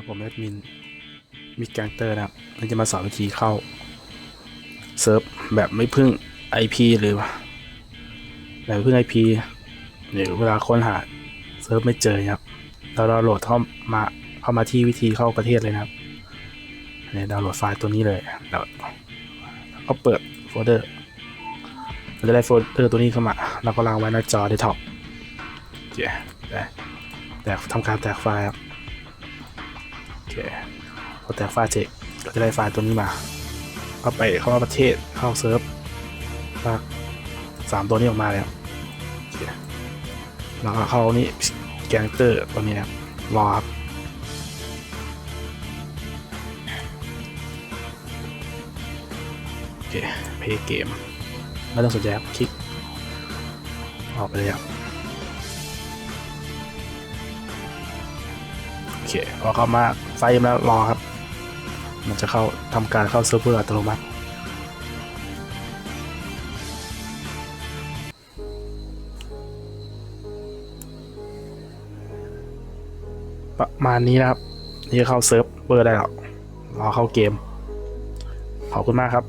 ครับผมแอดมินมิกแกงเตอร์นะครับเราจะมาสอนวิธีเข้าเซิร์ฟแบบไม่พึ่ง IP หรือแบบไม่พึ่ง IP หรือเวลาค้นหาเซิร์ฟไม่เจอครับเราดาวน์โหลดเข้ามาเข้ามาที่วิธีเข้าประเทศเลยนะครับเนี่ยดาวน์โหลดไฟล์ตัวนี้เลยแล้วก็เปิดโฟลเดอร์เราจะได้โฟลเดอร์ตัวนี้เข้ามาเราก็ลางไว้หน้าจอเดสก์ท็อปโอเคได้แตกทำการแตกไฟล์ครับ โอเคพอแตกไฟล์เร็จก็จะได้ไฟล์ตัวนี้มาเข้าไปเข้ามาประเทศเข้าเซิร์ฟลากสามตัวนี้ออกมาแล้วแล้วก็เข้านี่แกงเตอร์ตัวนี้ครับรอครับโอเคเพย์เกมไม่ต้องสนใจครับคลิกออกไปเลยครับโอเคพอเข้ามา ไฟล์แล้วรอครับ มันจะเข้าทำการเข้าเซิร์ฟเวอร์อัตโนมัติประมาณนี้นะครับ นี่เข้าเซิร์ฟเวอร์ได้แล้วรอเข้าเกม ขอบคุณมากครับ